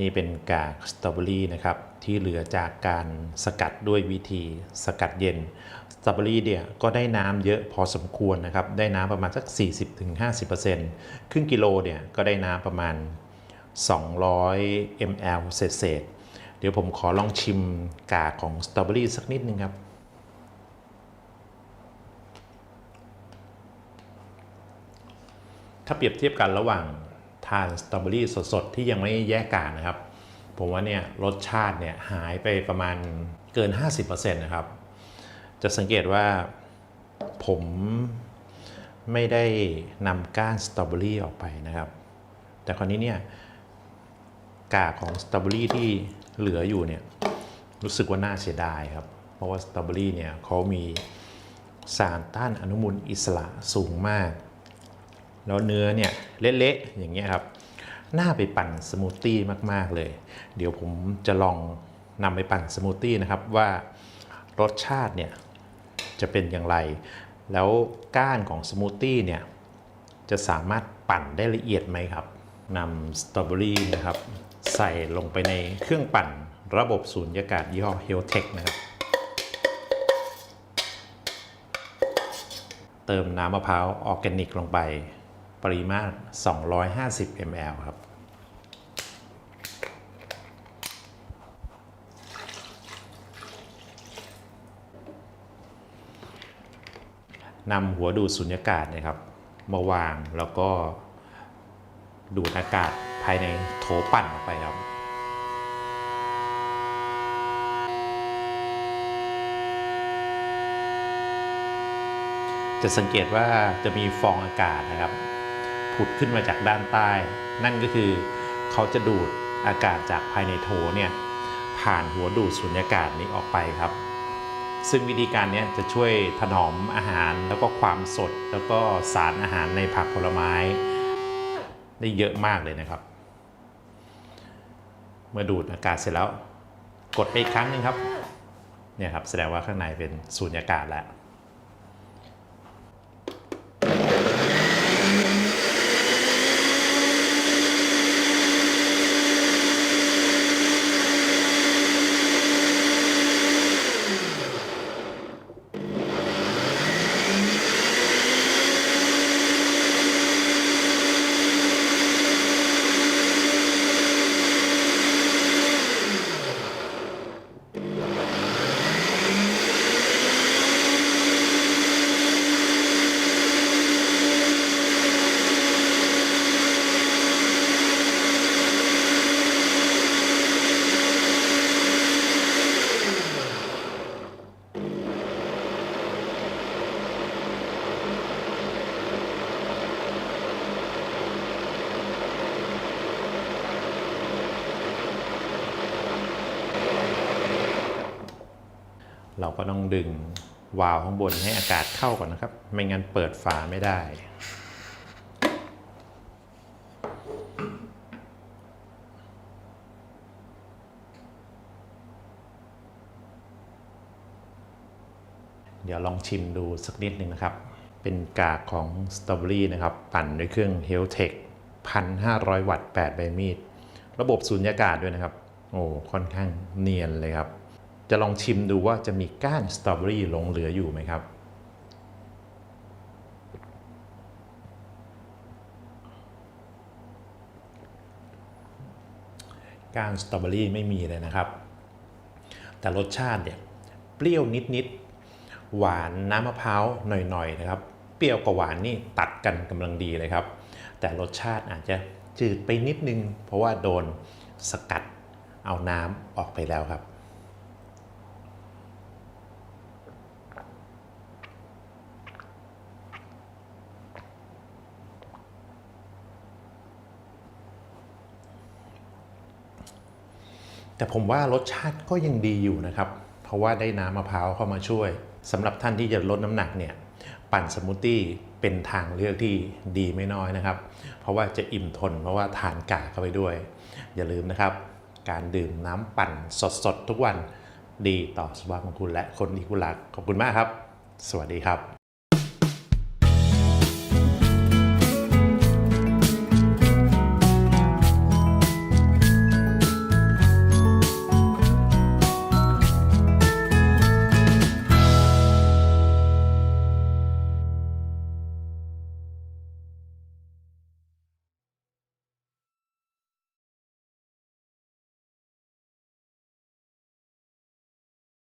นี่เป็นกากสตรอเบอรี่นะครับที่เหลือจากการสกัดด้วยวิธีสกัดเย็นสตรอเบอรี่เนี่ยก็ได้น้ำเยอะพอสมควรนะครับได้น้ำประมาณสัก 40-50%ครึ่งกิโลเนี่ยก็ได้น้ำประมาณ 200 ml เศษเดี๋ยวผมขอลองชิมกากของสตรอเบอรี่สักนิดนึงครับ ถ้าเปรียบเทียบกันระหว่าง ทานสตรอเบอรี่สดๆ ที่ยังไม่แยกกากนะครับ ผมว่าเนี่ยรสชาติเนี่ยหายไปประมาณเกิน 50%นะครับ จะสังเกตว่าผมไม่ได้นำก้านสตรอเบอรี่ออกไปนะครับ แต่คราวนี้เนี่ยกากของสตรอเบอรี่ที่เหลืออยู่เนี่ยรู้สึกว่าน่าเสียดายครับ เพราะว่าสตรอเบอรี่เนี่ยเขามีสารต้านอนุมูลอิสระสูงมาก แล้วเนื้อเนี่ยเละๆอย่างเงี้ยครับน่าไปปั่นสมูทตี้มากๆเลย เดี๋ยวผมจะลองนำไปปั่นสมูทตี้นะครับว่ารสชาติเนี่ยจะเป็นอย่างไร แล้วก้านของสมูทตี้เนี่ยจะสามารถปั่นได้ละเอียดไหมครับนำสตรอเบอรี่นะครับใส่ลงไปในเครื่องปั่นระบบสูญญากาศยี่ห้อ h e l t e c h นะครับ เติมน้ำมะพร้าวออร์แกนิกลงไป ปริมาตร 250 ml ครับ นำหัวดูดสุญญากาศนะครับ มาวางแล้วก็ดูดอากาศภายในโถปั่นออกไปครับจะสังเกตว่าจะมีฟองอากาศนะครับ ผุดขึ้นมาจากด้านใต้ นั่นก็คือเขาจะดูดอากาศจากภายในโถเนี่ยผ่านหัวดูดสุญญากาศนี้ออกไปครับ ซึ่งวิธีการนี้จะช่วยถนอมอาหารแล้วก็ความสดแล้วก็สารอาหารในผักผลไม้ ได้เยอะมากเลยนะครับ เมื่อดูดอากาศเสร็จแล้ว กดไปอีกครั้งหนึงครับเนี่ยครับแสดงว่าข้างในเป็นสูญญากาศแล้ว เราก็ต้องดึงวาล์วข้างบนให้อากาศเข้าก่อนนะครับ ไม่งั้นเปิดฝาไม่ได้ เดี๋ยวลองชิมดูสักนิดหนึ่งนะครับ เป็นกากของสตรอเบอรี่นะครับ ปั่นด้วยเครื่อง h e l t e c h 1,500 วัตต์ 8 ใบมีด ระบบสูญญากาศด้วยนะครับ โอ้ ค่อนข้างเนียนเลยครับ จะลองชิมดูว่าจะมีก้านสตรอเบอรี่หลงเหลืออยู่ไหมครับ ก้านสตรอเบอรี่ไม่มีเลยนะครับ แต่รสชาติเนี่ยเปรี้ยวนิดๆ หวานน้ำมะพร้าวหน่อยๆนะครับ เปรี้ยวกับหวานนี่ตัดกันกำลังดีเลยครับ แต่รสชาติอาจจะจืดไปนิดนึง เพราะว่าโดนสกัดเอาน้ำออกไปแล้วครับ แต่ผมว่ารสชาติก็ยังดีอยู่นะครับ เพราะว่าได้น้ำมะพร้าวเข้ามาช่วยสำหรับท่านที่จะลดน้ำหนักเนี่ยปั่นสมูทตี้เป็นทางเลือกที่ดีไม่น้อยนะครับ เพราะว่าจะอิ่มทนเพราะว่าทานกากเข้าไปด้วย อย่าลืมนะครับ การดื่มน้ำปั่นสดๆ ทุกวันดีต่อสุขภาพของคุณและคนที่คุณรักขอบคุณมากครับ สวัสดีครับ